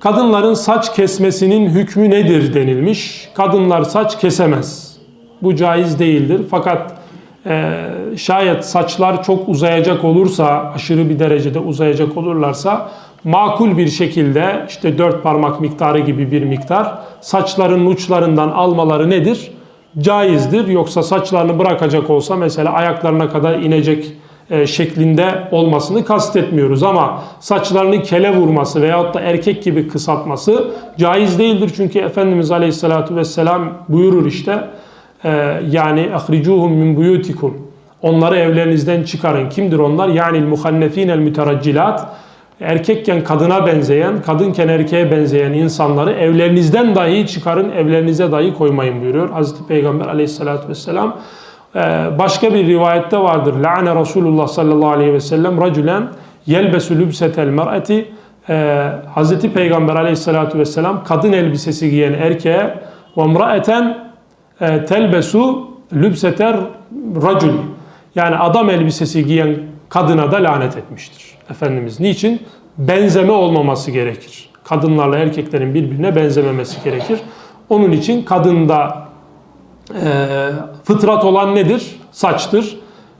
Kadınların saç kesmesinin hükmü nedir denilmiş. Kadınlar saç kesemez. Bu caiz değildir. Fakat e, şayet saçlar çok uzayacak olursa, aşırı bir derecede uzayacak olurlarsa makul bir şekilde işte dört parmak miktarı gibi bir miktar saçların uçlarından almaları nedir? Caizdir. Yoksa saçlarını bırakacak olsa mesela ayaklarına kadar inecek şeklinde olmasını kastetmiyoruz ama saçlarını kele vurması veyahut da erkek gibi kısaltması caiz değildir. Çünkü Efendimiz Aleyhisselatü Vesselam buyurur işte e, yani ahricuhum min buyutikum onları evlerinizden çıkarın. Kimdir onlar? Yani muhannefin el müteraccilat erkekken kadına benzeyen, kadınken erkeğe benzeyen insanları evlerinizden dahi çıkarın, evlerinize dahi koymayın buyuruyor. Hazreti Peygamber aleyhissalatü vesselam. Ee, Başka bir rivayette vardır. La'ane Resulullah sallallahu aleyhi ve sellem racülen yelbesu lübsetel mer'eti Ee, Hazreti Peygamber aleyhissalatü vesselam kadın elbisesi giyen erkeğe ve mraeten e, telbesu lübseter racül yani adam elbisesi giyen kadına da lanet etmiştir. Efendimiz niçin? Benzeme olmaması gerekir. Kadınlarla erkeklerin birbirine benzememesi gerekir. Onun için kadında e, fıtrat olan nedir? Saçtır.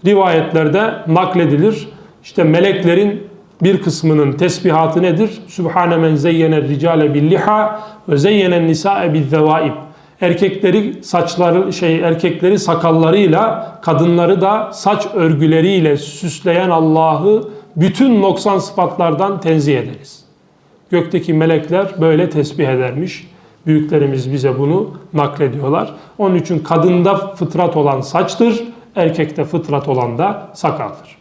Rivayetlerde nakledilir. İşte meleklerin bir kısmının tesbihatı nedir? Sübhane men zeyyene ricale bil liha ve zeyyenen nisa'e bil zevaib. Erkekleri saçları şey erkekleri sakallarıyla, kadınları da saç örgüleriyle süsleyen Allah'ı bütün noksan sıfatlardan tenzih ederiz. Gökteki melekler böyle tesbih edermiş. Büyüklerimiz bize bunu naklediyorlar. Onun için kadında fıtrat olan saçtır, erkekte fıtrat olan da sakaldır.